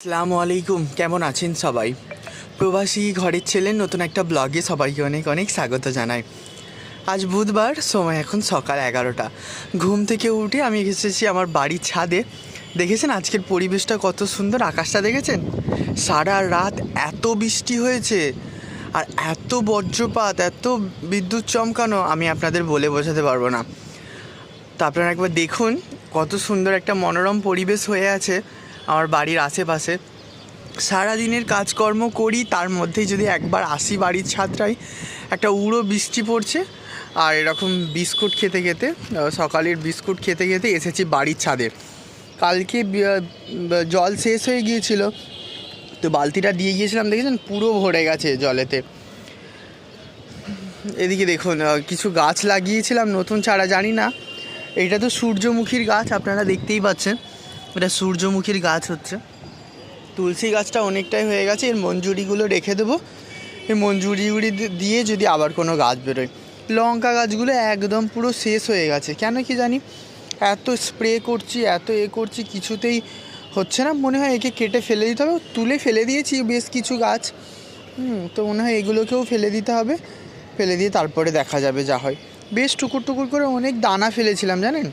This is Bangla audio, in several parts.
আসসালামু আলাইকুম। কেমন আছেন সবাই? প্রবাসী ঘরের ছেলে নতুন একটা ব্লগে সবাইকে অনেক অনেক স্বাগত জানাই। আজ বুধবার, সময় এখন সকাল এগারোটা। ঘুম থেকে উঠে আমি এসেছি আমার বাড়ির ছাদে। দেখেছেন আজকের পরিবেশটা কত সুন্দর? আকাশটা দেখেছেন? সারা রাত এত বৃষ্টি হয়েছে আর এত বজ্রপাত, এত বিদ্যুৎ চমকানো আমি আপনাদের বলে বোঝাতে পারব না। তো আপনারা একবার দেখুন কত সুন্দর একটা মনোরম পরিবেশ হয়ে আছে। আমার বাড়ির আশেপাশে। সারাদিনের কাজকর্ম করি, তার মধ্যেই যদি একবার আসি বাড়ির ছাদটায় একটা উড়ো বৃষ্টি পড়ছে, আর এরকম বিস্কুট খেতে খেতে সকালের বিস্কুট খেতে খেতে এসেছি বাড়ির ছাদে। কালকে জল শেষ হয়ে গিয়েছিল, তো বালতিটা দিয়ে গিয়েছিলাম, দেখেছেন? পুরো ভরে গেছে জলেতে। এদিকে দেখুন কিছু গাছ লাগিয়েছিলাম, নতুন চারা, জানি না। এটা তো সূর্যমুখীর গাছ, আপনারা দেখতেই পাচ্ছেন। এটা সূর্যমুখীর গাছ হচ্ছে। তুলসী গাছটা অনেকটাই হয়ে গেছে, এর মঞ্জুরিগুলো রেখে দেবো। এই মঞ্জুরিগুলি দিয়ে যদি আবার কোনো গাছ বেরোয়। লঙ্কা গাছগুলো একদম পুরো শেষ হয়ে গেছে। কেন কি জানি? এত স্প্রে করছি, এত এ করছি, কিছুতেই হচ্ছে না। মনে হয় একে কেটে ফেলে দিতে হবে। তুলে ফেলে দিয়েছি বেশ কিছু গাছ। হুম, তো মনে হয় এগুলোকেও ফেলে দিতে হবে। ফেলে দিয়ে তারপরে দেখা যাবে যা হয়। বেশ টুকুর টুকুর করে অনেক দানা ফেলেছিলাম, জানেন?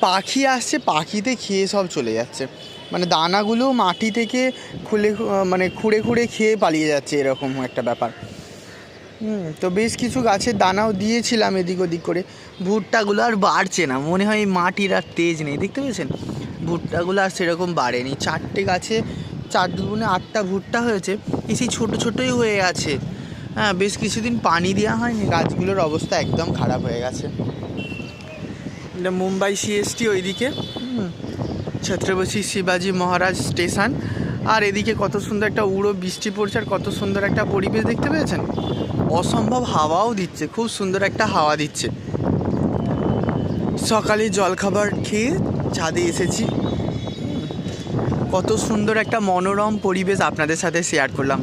পাখি আসছে, পাখিতে খেয়ে সব চলে যাচ্ছে। মানে দানাগুলো মাটি থেকে খুলে মানে খুঁড়ে খুঁড়ে খেয়ে পালিয়ে যাচ্ছে এরকম একটা ব্যাপার। হুম, তো বেশ কিছু গাছের দানাও দিয়েছিলাম এদিক ওদিক করে। ভুট্টাগুলো আর বাড়ছে না, মনে হয় মাটির আর তেজ নেই, দেখতে পেয়েছেন? ভুট্টাগুলো আর সেরকম বাড়েনি। চারটে গাছে, চার দুগুণে আটটা ভুট্টা হয়েছে এই ছোটো ছোটোই হয়ে আছে। হ্যাঁ বেশ কিছুদিন পানি দেওয়া হয়নি, গাছগুলোর অবস্থা একদম খারাপ হয়ে গেছে। এটা মুম্বাই সিএসটি ওইদিকে। ছত্রপতি শিবাজি মহারাজ স্টেশন। আর এদিকে কত সুন্দর একটা উড়ো বৃষ্টি পড়ছে আর কত সুন্দর একটা পরিবেশ দেখতে পেয়েছেন? অসম্ভব হাওয়াও দিচ্ছে খুব সুন্দর একটা হাওয়া দিচ্ছে। সকালে জলখাবার খেয়ে ছাদে এসেছি। কত সুন্দর একটা মনোরম পরিবেশ আপনাদের সাথে শেয়ার করলাম।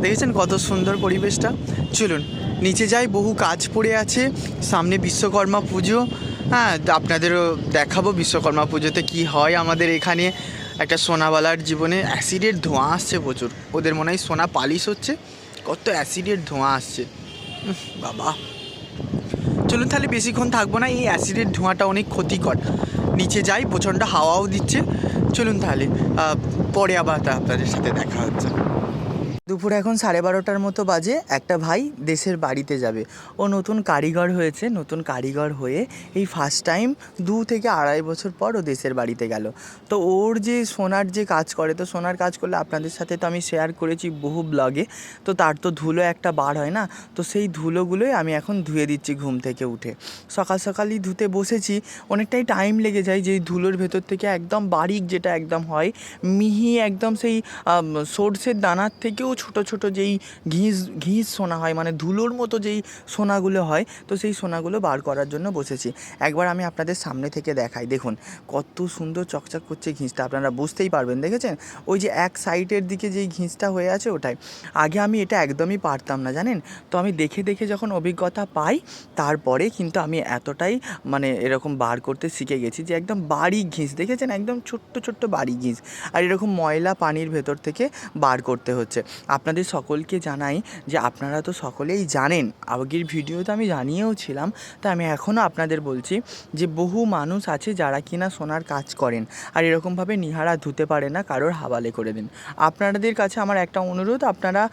দেখেছেন কত সুন্দর পরিবেশটা? চলুন নিচে যাই বহু কাজ পড়ে আছে। সামনে বিশ্বকর্মা পুজো। হ্যাঁ আপনাদেরও দেখাবো বিশ্বকর্মা পুজোতে কি হয় আমাদের এখানে। একটা সোনাওয়ালার জীবনে অ্যাসিডের ধোঁয়া আসছে প্রচুর। ওদের মনে হয় সোনা পালিশ হচ্ছে। কত অ্যাসিডের ধোঁয়া আসছে। বাবা। চলুন তাহলে বেশিক্ষণ থাকব না, এই অ্যাসিডের ধোঁয়াটা অনেক ক্ষতিকর। নিচে যাই, প্রচণ্ড হাওয়াও দিচ্ছে। চলুন তাহলে পরে আবার আপনাদের সাথে দেখা হচ্ছে। দুপুর এখন সাড়ে বারোটার মতো বাজে, একটা ভাই দেশের বাড়িতে যাবে। ও নতুন কারিগর হয়েছে, নতুন কারিগর হয়ে এই ফার্স্ট টাইম দু থেকে আড়াই বছর পর ও দেশের বাড়িতে গেল। তো ওর যে সোনার যে কাজ করে, তো সোনার কাজ করলে আপনাদের সাথে তো আমি শেয়ার করেছি বহু ব্লগে তো তার তো ধুলো একটা বার হয় না? তো সেই ধুলোগুলোই আমি এখন ধুয়ে দিচ্ছি ঘুম থেকে উঠে। সকাল সকালই ধুতে বসেছি, অনেকটাই টাইম লেগে যায় যেই ধুলোর ভেতর থেকে একদম বারিক যেটা একদম হয়, মিহি একদম সেই সর্ষের দানার থেকেও ছোট ছোট যেই ঘিস ঘিস সোনা হয় মানে ধুলোর মতো যেই সোনাগুলো হয়, তো সেই সোনাগুলো বার করার জন্য বসেছি। একবার আমি আপনাদের সামনে থেকে দেখাই। দেখুন, কত সুন্দর চকচক করছে ঘিসটা। আপনারা বুঝতেই পারবেন, দেখেছেন? ওই যে এক সাইডের দিকে যেই ঘিসটা হয়ে আছে ওটাই। আগে আমি এটা একদমই পারতাম না, জানেন? তো আমি দেখে দেখে যখন অভিজ্ঞতা পাই, তারপরে কিন্তু আমি এতটাই মানে এরকম বার করতে শিখে গেছি যে একদম বাড়ি ঘিস, দেখেছেন? একদম ছোট্ট ছোট্ট বাড়ি ঘিস। আর এরকম ময়লা পানির ভেতর থেকে বার করতে হচ্ছে। আপনাদের সকলকে জানাই যে আপনারা তো সকলেই জানেন, আগের ভিডিওতে আমি জানিয়েও ছিলাম, তা আমি এখনও আপনাদের বলছি যে বহু মানুষ আছে যারা কিনা সোনার কাজ করেন, আর এরকমভাবে নিহারা ধুতে পারে না কারোর হাওয়ালে করে দেন। আপনাদের কাছে আমার একটা অনুরোধ, আপনারা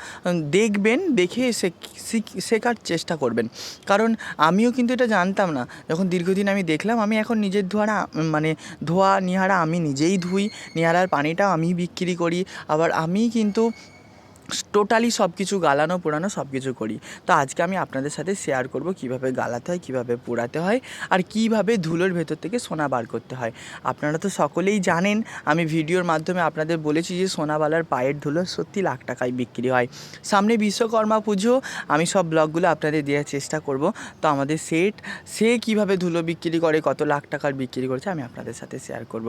দেখবেন, দেখে শেখ- শিখ- শেখার চেষ্টা করবেন। কারণ আমিও কিন্তু এটা জানতাম না। যখন দীর্ঘদিন আমি দেখলাম, আমি এখন নিজের ধোয়ারা মানে ধোয়া নিহারা আমি নিজেই ধুই, নিহারার পানিটা আমি বিক্রি করি, আবার আমি কিন্তু টোটালি সব কিছু গালানো, পোড়ানো সব কিছু করি। তো আজকে আমি আপনাদের সাথে শেয়ার করব কীভাবে গালাতে হয়, কীভাবে পোড়াতে হয়, আর কীভাবে ধুলোর ভেতর থেকে সোনা বার করতে হয়। আপনারা তো সকলেই জানেন, আমি ভিডিওর মাধ্যমে আপনাদের বলেছি যে সোনাওয়ালার পায়ের ধুলো সত্যি লাখ টাকায় বিক্রি হয়। সামনে বিশ্বকর্মা পুজো, আমি সব ব্লগগুলো আপনাদের দেওয়ার চেষ্টা করব। তো আমাদের সেট সে কীভাবে ধুলো বিক্রি করে, কত লাখ টাকার বিক্রি করেছে, আমি আপনাদের সাথে শেয়ার করব।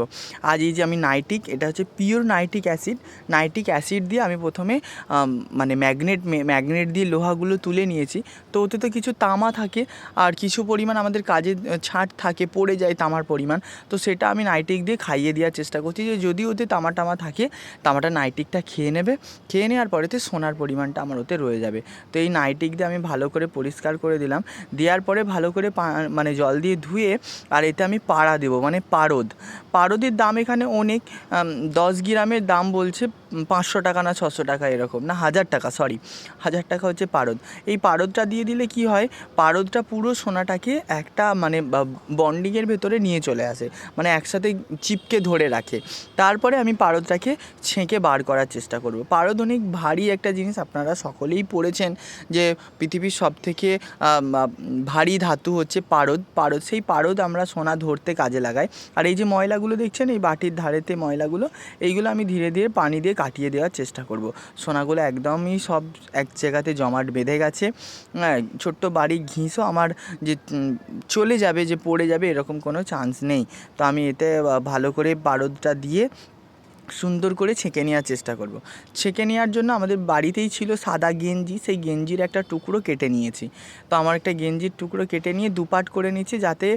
আজ এই যে আমি নাইটিক এটা হচ্ছে pure nitric acid nitric acid দিয়ে আমি প্রথমে মানে ম্যাগনেট ম্যাগনেট দিয়ে লোহাগুলো তুলে নিয়েছি। তো ওতে তো কিছু তামা থাকে আর কিছু পরিমাণ আমাদের কাজে আহ, ছাঁট থাকে পড়ে যায় তামার পরিমাণ। তো সেটা আমি নাইটিক দিয়ে খাইয়ে দেওয়ার চেষ্টা করছি যে যদি ওতে তামা টামা থাকে তামাটা নাইটিকটা খেয়ে নেবে। খেয়ে নেওয়ার পরেতে সোনার পরিমাণটা আমার ওতে রয়ে যাবে। তো এই নাইটিক দিয়ে আমি ভালো করে পরিষ্কার করে দিলাম। দেওয়ার পরে ভালো করে মানে জল দিয়ে ধুয়ে আর এতে আমি পাড়া দেবো মানে পারদ। পারদের দাম এখানে অনেক দশ গ্রামের দাম বলছে পাঁচশো টাকা না ছশো টাকা এরকম। না, হাজার টাকা সরি হাজার টাকা হচ্ছে পারদ। এই পারদটা দিয়ে দিলে কি হয়? পারদটা পুরো সোনাটাকে একটা মানে বন্ডিংয়ের ভেতরে নিয়ে চলে আসে। মানে একসাথে চিপকে ধরে রাখে। তারপরে আমি পারদটাকে ছেঁকে বার করার চেষ্টা করব। পারদ অনেক ভারী একটা জিনিস। আপনারা সকলেই পড়েছেন যে পৃথিবীর সব থেকে ভারী ধাতু হচ্ছে পারদ। পারদ, সেই পারদ আমরা সোনা ধরতে কাজে লাগাই। আর এই যে ময়লাগুলো দেখছেন? এই বাটির ধারেতে ময়লাগুলো, এইগুলো আমি ধীরে ধীরে পানি দিয়ে কাটিয়ে দেওয়ার চেষ্টা করব। সোনাগুলো একদমই সব এক জায়গাতে জমাট বেঁধে গেছে। হ্যাঁ ছোট্ট বাড়ি ঘিসও আমার যে চলে যাবে যে, পড়ে যাবে এরকম কোনো চান্স নেই। তো আমি এতে ভালো করে পারদটা দিয়ে সুন্দর করে ছেঁকে নেওয়ার চেষ্টা করব। ছেঁকে নেওয়ার জন্য আমাদের বাড়িতেই ছিল সাদা গেঞ্জি, সেই গেঞ্জির একটা টুকরো কেটে নিয়েছি। তো আমার একটা গেঞ্জির টুকরো কেটে নিয়ে দুপাট করে নিয়েছি যাতে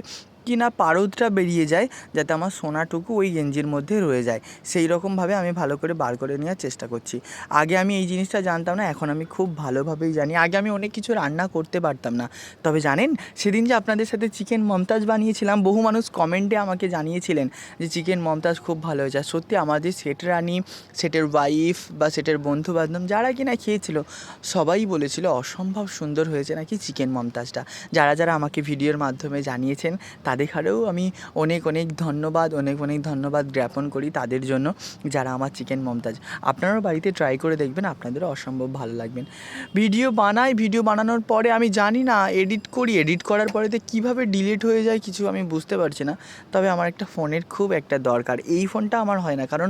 কি না পারদটা বেরিয়ে যায়, যাতে আমার সোনাটুকু ওই গেঞ্জির মধ্যে রয়ে যায়। সেই রকমভাবে আমি ভালো করে বার করে নেওয়ার চেষ্টা করছি। আগে আমি এই জিনিসটা জানতাম না, এখন আমি খুব ভালোভাবেই জানি। আগে আমি অনেক কিছু রান্না করতে পারতাম না। তবে জানেন, সেদিন যে আপনাদের সাথে চিকেন মমতাজ বানিয়েছিলাম, বহু মানুষ কমেন্টে আমাকে জানিয়েছিলেন যে চিকেন মমতাজ খুব ভালো হয়েছে। আর সত্যি আমাদের সেট রানি, সেটের ওয়াইফ বা সেটের বন্ধু বান্ধব যারা কিনা খেয়েছিল, সবাই বলেছিল, অসম্ভব সুন্দর হয়েছে নাকি চিকেন মমতাজটা? যারা যারা আমাকে ভিডিওর মাধ্যমে জানিয়েছেন তাদের হারেও আমি অনেক অনেক ধন্যবাদ, অনেক অনেক ধন্যবাদ জ্ঞাপন করি তাদের জন্য যারা আমার চিকেন মমতাজ। আপনারাও বাড়িতে ট্রাই করে দেখবেন, আপনাদেরও অসম্ভব ভালো লাগবেন ভিডিও বানাই, ভিডিও বানানোর পরে আমি জানি না এডিট করি এডিট করার পরেতে কীভাবে ডিলিট হয়ে যায় কিছু আমি বুঝতে পারছি না। তবে আমার একটা ফোনের খুব একটা দরকার, এই ফোনটা আমার হয় না। কারণ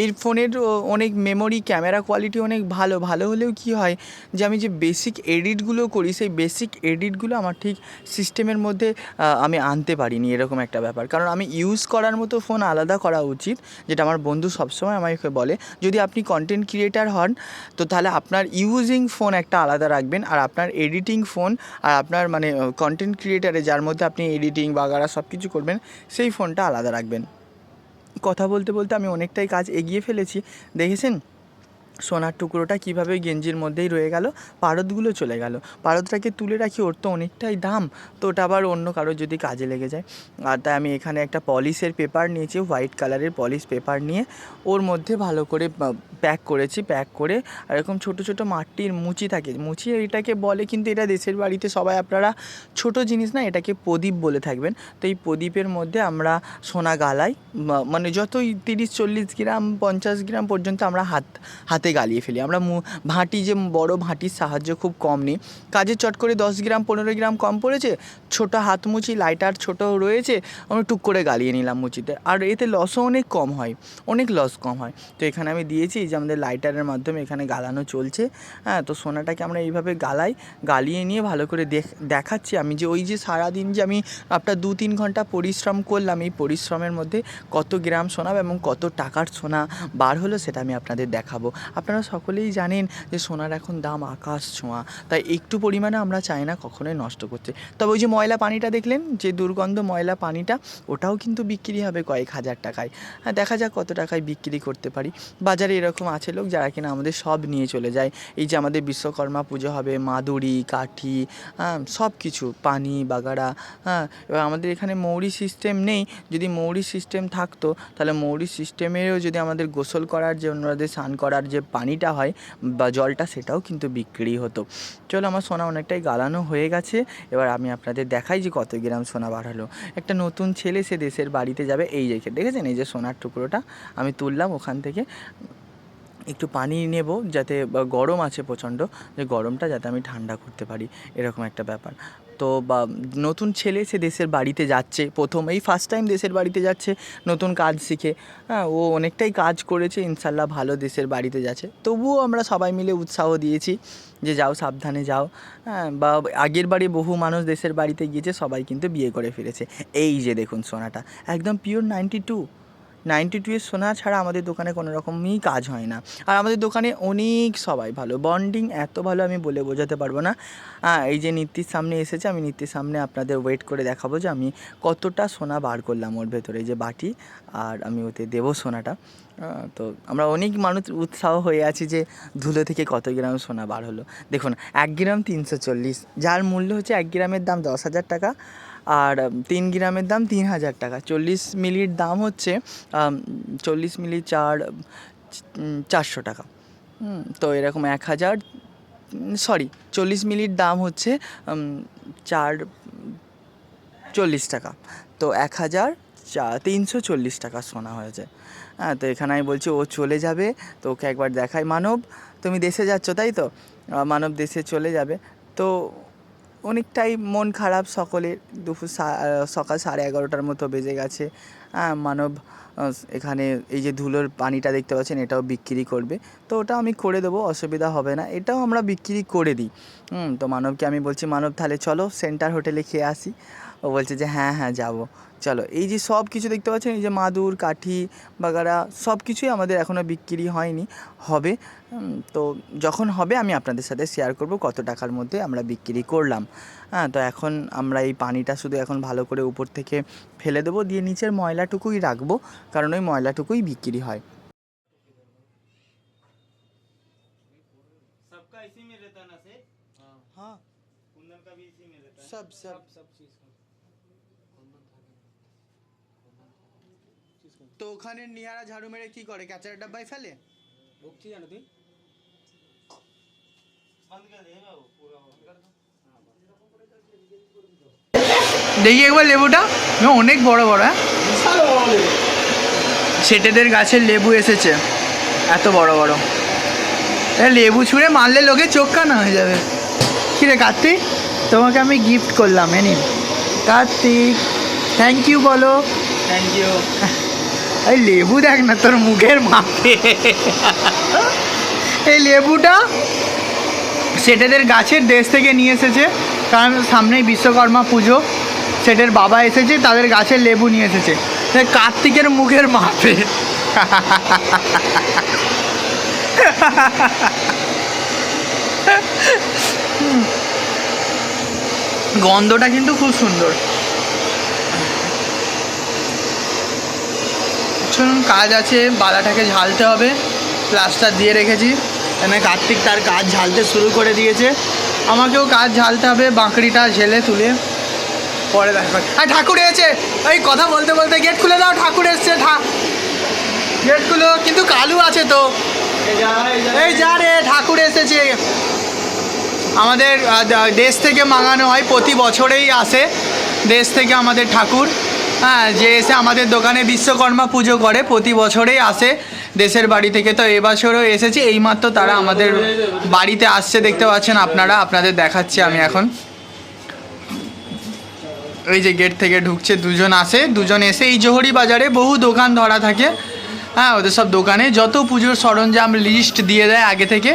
এই ফোনের অনেক মেমোরি ক্যামেরা কোয়ালিটি অনেক ভালো। ভালো হলেও কি হয় যে, আমি যে বেসিক এডিটগুলো করি, সেই বেসিক এডিটগুলো আমার ঠিক সিস্টেমের মধ্যে আমি আনতে পারিনি, এরকম একটা ব্যাপার। কারণ আমি ইউজ করার মতো ফোন আলাদা করা উচিত, যেটা আমার বন্ধু সবসময় আমাকে বলে, যদি আপনি কন্টেন্ট ক্রিয়েটার হন, তো তাহলে আপনার ইউজিং ফোন একটা আলাদা রাখবেন, আর আপনার এডিটিং ফোন আর আপনার মানে কন্টেন্ট ক্রিয়েটারে যার মধ্যে আপনি এডিটিং বাগারা সব কিছু করবেন, সেই ফোনটা আলাদা রাখবেন। কথা বলতে বলতে আমি অনেকটাই কাজ এগিয়ে ফেলেছি। দেখেছেন? সোনার টুকরোটা কীভাবে গেঞ্জির মধ্যেই রয়ে গেল? পারদগুলো চলে গেল। পারদটাকে তুলে রাখি, ওর তো অনেকটাই দাম। তো ওটা আবার অন্য কারোর যদি কাজে লেগে যায়। আর তাই আমি এখানে একটা পলিশের পেপার নিয়েছি, হোয়াইট কালারের পলিশ পেপার নিয়ে। ওর মধ্যে ভালো করে প্যাক করেছি, প্যাক করে। আর এরকম ছোটো ছোটো মাটির মুচি থাকে। মুচি এটাকে বলে কিন্তু এটা দেশের বাড়িতে সবাই আপনারা, ছোট জিনিস না, এটাকে প্রদীপ বলে থাকবেন। তো এই প্রদীপের মধ্যে আমরা সোনা গালাই মানে যতই তিরিশ চল্লিশ গ্রাম, পঞ্চাশ গ্রাম পর্যন্ত আমরা হাত, হাতে গালিয়ে ফেলি। আমরা ভাঁটি যে বড় ভাঁটির সাহায্য খুব কম নিই। কাজে চট করে দশ গ্রাম, পনেরো গ্রাম কম পড়েছে, ছোটো হাত মুচি, লাইটার ছোট রয়েছে, আমরা টুক করে গালিয়ে নিলাম মুচিতে। আর এতে লসও অনেক কম হয়, অনেক লস কম হয়। তো এখানে আমি দিয়েছি যে আমাদের লাইটারের মাধ্যমে এখানে গালানো চলছে। হ্যাঁ তো সোনাটাকে আমরা এইভাবে গালাই, গালিয়ে নিয়ে ভালো করে দেখ, দেখাচ্ছি। আমি যে ওই যে সারাদিন যে আমি আপনার দু তিন ঘণ্টা পরিশ্রম করলাম, এই পরিশ্রমের মধ্যে কত গ্রাম সোনা এবং কত টাকার সোনা বার হলো, সেটা আমি আপনাদের দেখাবো। আপনারা সকলেই জানেন যে সোনার এখন দাম আকাশ ছোঁয়া। তাই একটু পরিমাণে আমরা চাই না কখনোই নষ্ট করতে। তবে ওই যে ময়লা পানিটা দেখলেন, যে দুর্গন্ধ ময়লা পানিটা, ওটাও কিন্তু বিক্রি হবে কয়েক হাজার টাকায়। হ্যাঁ দেখা যাক কত টাকায় বিক্রি করতে পারি। বাজারে এরকম আছে লোক যারা কিনা আমাদের সব নিয়ে চলে যায়। এই যে আমাদের বিশ্বকর্মা পুজো হবে, মাদুরি, কাঠি হ্যাঁ সব কিছু পানি, বাগাড়া হ্যাঁ এবার আমাদের এখানে মৌরি সিস্টেম নেই। যদি মৌরি সিস্টেম থাকতো, তাহলে মৌরি সিস্টেমেরও যদি আমাদের গোসল করার যে, ওনাদের স্নান করার যে পানিটা হয় বা জলটা সেটাও কিন্তু বিক্রি হতো। চলো আমার সোনা অনেকটাই গালানো হয়ে গেছে, এবার আমি আপনাদের দেখাই যে কত গ্রাম সোনা বাড়ালো একটা নতুন ছেলে সে দেশের বাড়িতে যাবে, এই দেখে দেখেছেন? এই যে সোনার টুকরোটা আমি তুললাম, ওখান থেকে একটু পানি নেব যাতে গরম আছে প্রচণ্ড, যে গরমটা যাতে আমি ঠান্ডা করতে পারি, এরকম একটা ব্যাপার। তো, বা নতুন ছেলে সে দেশের বাড়িতে যাচ্ছে। প্রথম এই ফার্স্ট টাইম দেশের বাড়িতে যাচ্ছে, নতুন কাজ শিখে। হ্যাঁ ও অনেকটাই কাজ করেছে ইনশাল্লাহ ভালো দেশের বাড়িতে যাচ্ছে। তবুও আমরা সবাই মিলে উৎসাহ দিয়েছি যে যাও, সাবধানে যাও। হ্যাঁ বা আগের বাড়ি বহু মানুষ দেশের বাড়িতে গিয়েছে, সবাই কিন্তু বিয়ে করে ফিরেছে এই যে দেখুন সোনাটা, একদম pure ninety two ninety two এর সোনা ছাড়া আমাদের দোকানে কোনো রকমই কাজ হয় না। আর আমাদের দোকানে অনেক সবাই ভালো। বন্ডিং এত ভালো আমি বলে বোঝাতে পারব না। এই যে নীতির সামনে এসেছে, আমি নীতির সামনে আপনাদের ওয়েট করে দেখাবো যে আমি কতটা সোনা বার করলাম ওর ভেতরে। যে বাটি, আর আমি ওতে দেবো সোনাটা। তো আমরা অনেক মানুষ উৎসাহ হয়ে আছি যে ধুলো থেকে কত গ্রাম সোনা বার হলো। দেখুন, এক গ্রাম তিনশো চল্লিশ। যার মূল্য হচ্ছে এক গ্রামের দাম দশ হাজার টাকা। আর তিন গ্রামের দাম তিন হাজার টাকা। চল্লিশ মিলির দাম হচ্ছে চল্লিশ মিলি চার চারশো টাকা। তো এরকম এক হাজার সরি, চল্লিশ মিলির দাম হচ্ছে চার, চল্লিশ টাকা। তো এক হাজার চা, তিনশো চল্লিশ টাকা সোনা হয়েছে। হ্যাঁ তো এখানে আমি বলছি ও চলে যাবে, তো ওকে একবার দেখাই। মানব, তুমি দেশে যাচ্ছ, তাই তো? মানব দেশে চলে যাবে। তো অনেকটাই মন খারাপ সকলের। দুপুর সকাল সাড়ে এগারোটার মতো বেজে গেছে। হ্যাঁ মানব এখানে এই যে ধুলোর পানিটা দেখতে পাচ্ছেন, এটাও বিক্রি করবে। তো ওটা আমি করে দেবো, অসুবিধা হবে না। এটাও আমরা বিক্রি করে দিই। তো মানবকে আমি বলছি, মানব, তাহলে চলো সেন্টার হোটেলে খেয়ে আসি। ও বলছে যে হ্যাঁ হ্যাঁ যাবো চলো এই যে সব কিছু দেখতে পাচ্ছেন এই যে মাদুর কাঠি বাগারা সব কিছুই আমাদের এখনও বিক্রি হয়নি হবে উম, তো যখন হবে আমি আপনাদের সাথে শেয়ার করব কত টাকার মধ্যে আমরা বিক্রি করলাম হ্যাঁ তো এখন আমরা এই পানিটা শুধু এখন ভালো করে উপর থেকে ফেলে দেবো দিয়ে নিচের ময়লাটুকুই রাখবো কারণ ওই ময়লাটুকুই বিক্রি হয় सबका इसी में रहता ना से হ্যাঁ कुंदन का भी इसी में रहता है সব সব सब चीज তো ওখানে নিহারা ঝাড়ু মেরে কি করে? ক্যাচারের ডাব্বায় ফেলে? ভুগছি জানো তুই? দেখি একবার লেবুটা। অনেক বড় বড় হ্যাঁ? সেটেদের গাছের লেবু এসেছে। এত বড় বড়। লেবু ছুঁড়ে মারলে লোকে চোখ কানা হয়ে যাবে। কিরে কার্তিক? তোমাকে আমি গিফট করলাম এনি। কার্তিক থ্যাংক ইউ বলো। থ্যাংক ইউ এই লেবু দেখ না তোর মুখের মাপে। এই লেবুটা সেটেদের গাছের দেশ থেকে নিয়ে এসেছে। কারণ সামনেই বিশ্বকর্মা পুজো। সেটের বাবা এসেছে, তাদের গাছের লেবু নিয়ে এসেছে। কার্তিকের মুখের মাপে। গন্ধটা কিন্তু খুব সুন্দর। শুনুন কাজ আছে বালাটাকে ঝালতে হবে। প্লাস্টার দিয়ে রেখেছি। এখানে কার্তিক তার কাজ ঝালতে শুরু করে দিয়েছে। আমাকেও কাজ ঝালতে হবে বাঁকড়িটা ঝেলে তুলে। পরে দেখা হ্যাঁ ঠাকুর এসেছে। এই কথা বলতে বলতে গেট খুলে দাও ঠাকুর এসছে গেট খুলো কিন্তু কালু আছে তো। এই যা রে ঠাকুর এসেছে। আমাদের দেশ থেকে মাঙানো হয় প্রতি বছরেই আসে। দেশ থেকে আমাদের ঠাকুর। হ্যাঁ যে এসে আমাদের দোকানে বিশ্বকর্মা পুজো করে, প্রতি বছরেই আসে দেশের বাড়ি থেকে। তো এবছরও এসেছে, এইমাত্র তারা আমাদের বাড়িতে আসছে, দেখতে পাচ্ছেন আপনারা, আপনাদের দেখাচ্ছি আমি এখন। এই যে গেট থেকে ঢুকছে, দুজন আসে, দুজন এসে এই জোহরি বাজারে বহু দোকান ধরা থাকে। হ্যাঁ ওদের সব দোকানে যত পুজোর সরঞ্জাম লিস্ট দিয়ে দেয় আগে থেকে,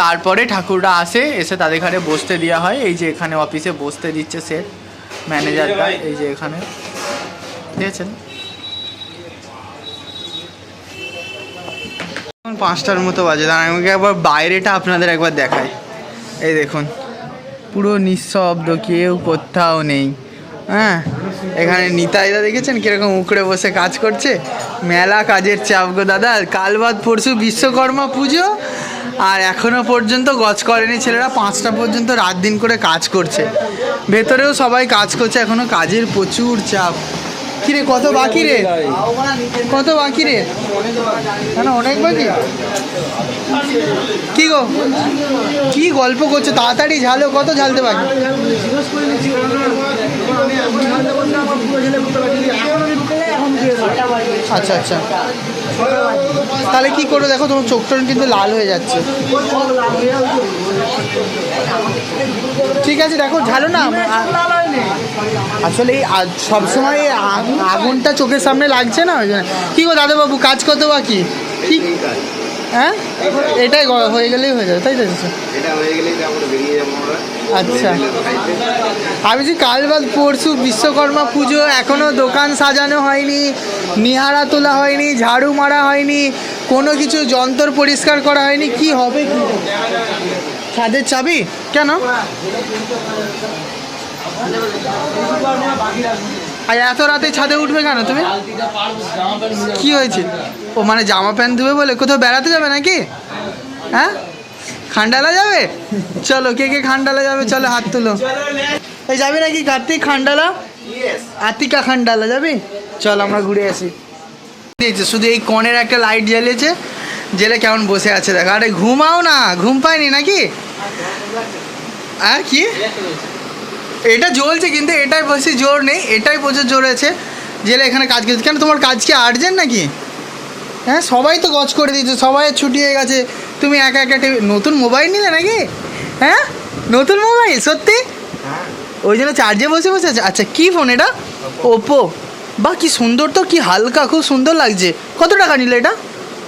তারপরে ঠাকুররা আসে, এসে তাদের ঘরে বসতে দেওয়া হয়। এই যে এখানে অফিসে বসতে দিচ্ছে সেট ম্যানেজারটা এই যে এখানে। এখন পাঁচটার মতো বাজে। দাঁড়ান, আমাকে একবার বাইরেটা আপনাদের একবার দেখায় এই দেখুন, পুরো নিঃশব্দ, কেউ কোথাও নেই। হ্যাঁ এখানে নিতাইদা দেখেছেন কীরকম উকড়ে বসে কাজ করছে? মেলা কাজের চাপ গো দাদা কাল বাদ পরশু বিশ্বকর্মা পুজো, আর এখনও পর্যন্ত গজ করেনি ছেলেরা, পাঁচটা পর্যন্ত রাত দিন করে কাজ করছে। ভেতরেও সবাই কাজ করছে এখনও কাজের প্রচুর চাপ। কিরে কত বাকি রে কত বাকি রে কেন, অনেক বাকি? কি গো? কি গল্প করছ? তাড়াতাড়ি ঝালো, কত ঝালতে বাকি? আচ্ছা আচ্ছা। তাহলে কি করো? দেখো, তোমার চোখটা কিন্তু লাল হয়ে যাচ্ছে। ঠিক আছে, দেখো, ঝালো না? আসলে সবসময় আগুনটা চোখের সামনে লাগছে না? ওই জন্য। কি গো দাদাবাবু, কাজ কত বা কি? হ্যাঁ? এটাই হয়ে গেলেই হয়ে যাবে, তাই তো? এটা হয়ে গেলেই তারপরে বেরিয়ে যাব আমরা। আচ্ছা। আমি যে কাল বাদ পরশু বিশ্বকর্মা পুজো এখনও দোকান সাজানো হয়নি নিহারা তোলা হয়নি ঝাড়ু মারা হয়নি, কোনো কিছু যন্ত্র পরিষ্কার করা হয়নি, কি হবে কি? ছাদের চাবি? কেন? আর এত রাতে ছাদে উঠবে কেন তুমি? কি হয়েছে? ও মানে জামা প্যান্ট ধুবে বলে কোথাও বেড়াতে যাবে নাকি? হ্যাঁ? খান্ডালা যাবে? চলো, কে কে খান্ডালা যাবে? চলো, হাত তুলো। এই যাবি নাকি কার্তিক খান্ডালা? আতিকা খান্ডালা, যাবি? চল, আমরা ঘুরে আসি। দিয়েছে শুধু এই কনের একটা লাইট জ্বালিয়েছে জেলে কেমন বসে আছে দেখো। আরে, ঘুমাও না, ঘুম পায়নি নাকি? আর কি? এটা জ্বলছে, কিন্তু এটাই বেশি জোর নেই, এটাই প্রচুর জোর আছে। জেলে এখানে কাজ করছে। কেন, তোমার কাজ কি আর্জেন্ট নাকি? হ্যাঁ সবাই তো গজ করে দিয়েছে, সবাই ছুটি হয়ে গেছে। তুমি একা একা টেবিল নতুন মোবাইল নিলে নাকি? হ্যাঁ? নতুন মোবাইল সত্যি? ওই জন্য চার্জে বসে বসে আছে। আচ্ছা কী ফোন এটা? ওপো বা কি সুন্দর তো কি হালকা খুব সুন্দর লাগছে। কত টাকা নিল এটা?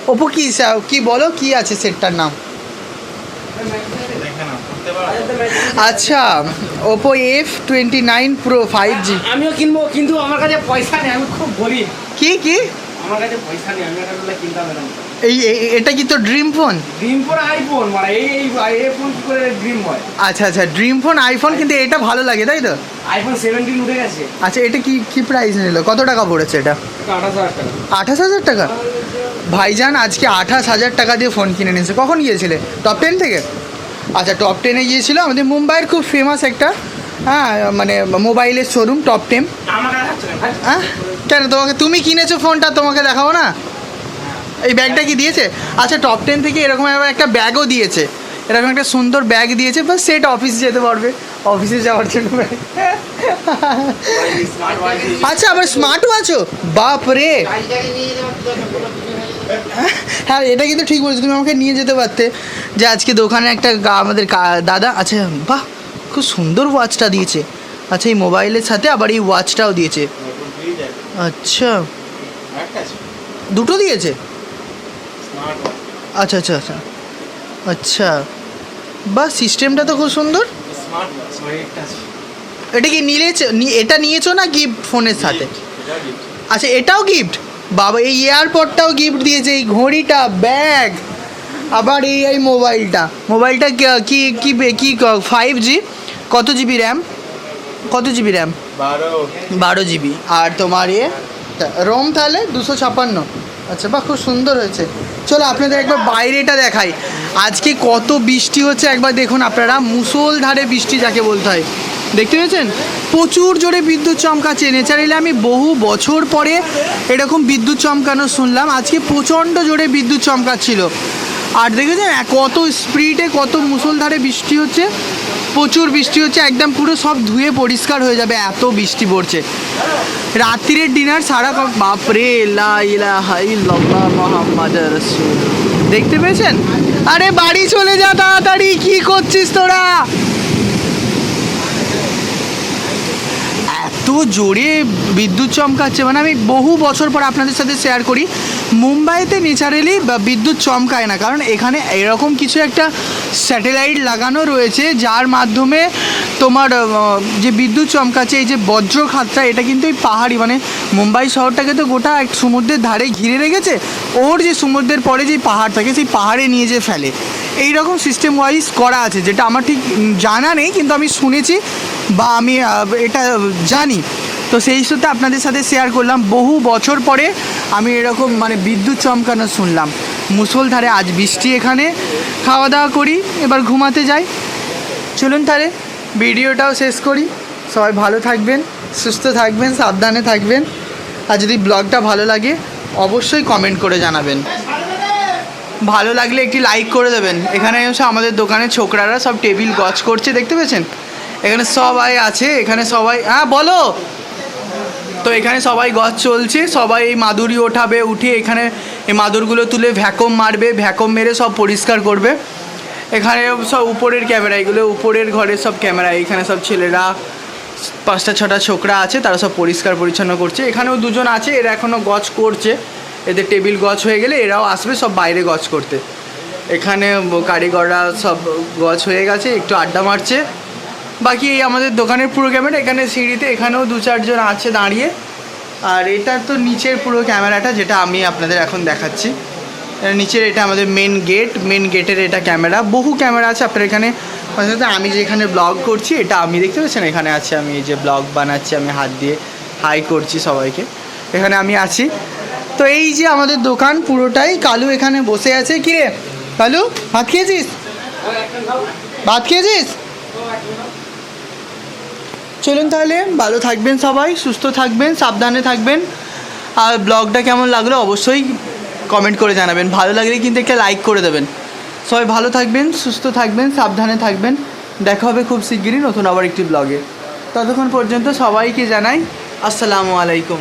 ওপো কি সা- কি বলো কি আছে সেটটার নাম? আচ্ছা Oppo F twenty nine pro five G আমিও কিনবো কিন্তু আমার কাছে পয়সা নেই আমি খুব গরিব। কি কি? আমার কাছে পয়সা নেই আমি একটা কিনতে হবে না। এই এটা কি তো ড্রিম ফোন ড্রিম আইফোন মানে এই এই এই ফোন কি করে ড্রিম হয়? আচ্ছা আচ্ছা ড্রিম ফোন আইফোন কিন্তু এটা ভালো লাগে তাই তো? আইফোন সেভেন্টিন উঠে গেছে। আচ্ছা এটা কি কি প্রাইস নিল? কত টাকা পড়েছে এটা? আঠাশ হাজার টাকা। আঠাশ হাজার টাকা? ভাইজান আজকে আঠাশ হাজার টাকা দিয়ে ফোন কিনে নিয়েছে। কখন গিয়েছিলে? টপ টেন থেকে? আচ্ছা টপ টেনে গিয়েছিল আমাদের মুম্বাইয়ের খুব ফেমাস একটা হ্যাঁ মানে মোবাইলের শোরুম টপ না হ্যাঁ কেন তোমাকে, তুমি কিনেছো ফোনটা তোমাকে দেখাবো না? এই ব্যাগটা কি দিয়েছে? আচ্ছা টপ টেন থেকে এরকম একটা ব্যাগও দিয়েছে। এরকম একটা সুন্দর ব্যাগ দিয়েছে বা সেট অফিস যেতে পারবে। অফিসে যাওয়ার জন্য আচ্ছা আবার স্মার্ট ওয়াচও বাপ রে হ্যাঁ এটা কিন্তু ঠিক বলেছ, তুমি আমাকে নিয়ে যেতে পারতে। যে আজকে দোকানে একটা আমাদের দাদা আচ্ছা বাহ! খুব সুন্দর ওয়াচটা দিয়েছে। আচ্ছা এই মোবাইলের সাথে আবার এই ওয়াচটাও দিয়েছে। আচ্ছা। দুটো দিয়েছে? আচ্ছা আচ্ছা আচ্ছা। আচ্ছা। বাহ সিস্টেমটা তো খুব সুন্দর। এটা কি নিলেছ এটা নিয়েছো না গিফট ফোনের সাথে? আচ্ছা এটাও গিফট বাবা এই এয়ারপডটাও গিফট দিয়েছে এই ঘড়িটা ব্যাগ আবার এই এই মোবাইলটা মোবাইলটা কি- কি কি কি ফাইভ জি কত জিবি র্যাম? কত জিবি র্যাম? বারো। বারো জিবি। আর তোমার ইয়ে? রোম তাহলে দুশো ছাপান্ন। আচ্ছা বাহ খুব সুন্দর হয়েছে। চলো আপনাদের একবার বাইরেটা দেখাই। আজকে কত বৃষ্টি হচ্ছে একবার দেখুন আপনারা। মুসলধারে বৃষ্টি যাকে বলতে হয়। দেখতে পেয়েছেন? প্রচুর জোরে বিদ্যুৎ চমকাচ্ছে। নেচারালি আমি বহু বছর পরে এরকম বিদ্যুৎ চমকানো শুনলাম। আজকে প্রচণ্ড জোরে বিদ্যুৎ চমকাচ্ছিল। আর দেখেছেন কত স্পিডে কত মুসলধারে বৃষ্টি হচ্ছে? প্রচুর বৃষ্টি হচ্ছে, একদম পুরো সব ধুয়ে পরিষ্কার হয়ে যাবে, এত বৃষ্টি পড়ছে। রাত্রির ডিনার সারা বাপরে দেখতে পেয়েছেন? আরে বাড়ি চলে যা তাড়াতাড়ি, কি করছিস তোরা? এত জোরে বিদ্যুৎ চমকাচ্ছে। মানে আমি বহু বছর পর আপনাদের সাথে শেয়ার করি, মুম্বাইতে নেচারালি বিদ্যুৎ চমকায় না। কারণ এখানে এরকম কিছু একটা স্যাটেলাইট লাগানো রয়েছে, যার মাধ্যমে তোমার যে বিদ্যুৎ চমকাচ্ছে, এই যে বজ্রখাতটা, এটা কিন্তু এই পাহাড়ি মানে মুম্বাই শহরটাকে তো গোটা এক সমুদ্রের ধারে ঘিরে রেখেছে, ওর যে সমুদ্রের পরে যে পাহাড় থাকে, সেই পাহাড়ে নিয়ে যে ফেলে। এই রকম সিস্টেম ওয়াইজ করা আছে, যেটা আমার ঠিক জানা নেই, কিন্তু আমি শুনেছি বা আমি এটা জানি। তো সেই সূত্রে আপনাদের সাথে শেয়ার করলাম। বহু বছর পরে আমি এরকম মানে বিদ্যুৎ চমকানো শুনলাম। মুসলধারে আজ বৃষ্টি এখানে। খাওয়া দাওয়া করি, এবার ঘুমাতে যাই। চলুন তাহলে, ভিডিওটাও শেষ করি। সবাই ভালো থাকবেন, সুস্থ থাকবেন, সাবধানে থাকবেন। আর যদি ব্লগটা ভালো লাগে, অবশ্যই কমেন্ট করে জানাবেন। ভালো লাগলে একটি লাইক করে দেবেন। এখানে এসে আমাদের দোকানের ছোকরারা সব টেবিল গছ করছে, দেখতে পেয়েছেন? এখানে সবাই আছে, এখানে সবাই হ্যাঁ বলো। তো এখানে সবাই গছ চলছে, সবাই এই মাদুরি ওঠাবে উঠে এখানে এই মাদুরগুলো তুলে ভ্যাকম মারবে, ভ্যাকম মেরে সব পরিষ্কার করবে। এখানে সব উপরের ক্যামেরা, এগুলো উপরের ঘরের সব ক্যামেরা, এখানে সব ছেলেরা, পাঁচটা, ছটা ছোকরা আছে, তারা সব পরিষ্কার পরিচ্ছন্ন করছে। এখানেও দুজন আছে, এরা এখনও গছ করছে। এদের টেবিল গছ হয়ে গেলে এরাও আসবে সব বাইরে গছ করতে। এখানে কারিগররা সব গছ হয়ে গেছে, একটু আড্ডা মারছে। বাকি এই আমাদের দোকানের পুরো ক্যামেরা, এখানে সিঁড়িতে এখানেও দু চারজন আছে দাঁড়িয়ে। আর এটা তো নিচের পুরো ক্যামেরাটা যেটা আমি আপনাদের এখন দেখাচ্ছি। নিচের এটা আমাদের মেন গেট মেন গেটের এটা ক্যামেরা। বহু ক্যামেরা আছে আপনার এখানে। অর্থাৎ আমি যেখানে ব্লগ করছি, এটা আমি দেখতে পাচ্ছেন, এখানে আছে আমি এই যে ব্লগ বানাচ্ছি, আমি হাত দিয়ে হাই করছি সবাইকে। এখানে আমি আছি। তো এই যে আমাদের দোকান পুরোটাই, কালু এখানে বসে আছে। কি রে কালু, ভাত খেয়েছিস? ভাত খেয়েছিস? চলুন তাহলে, ভালো থাকবেন সবাই, সুস্থ থাকবেন, সাবধানে থাকবেন। আর ব্লগটা কেমন লাগল অবশ্যই কমেন্ট করে জানাবেন। ভালো লাগলে কিন্তু একটা লাইক করে দেবেন। সবাই ভালো থাকবেন, সুস্থ থাকবেন, সাবধানে থাকবেন। দেখা হবে খুব শিগগিরই নতুন আবার একটি ব্লগে। ততক্ষণ পর্যন্ত সবাইকে জানাই, আসসালামু আলাইকুম।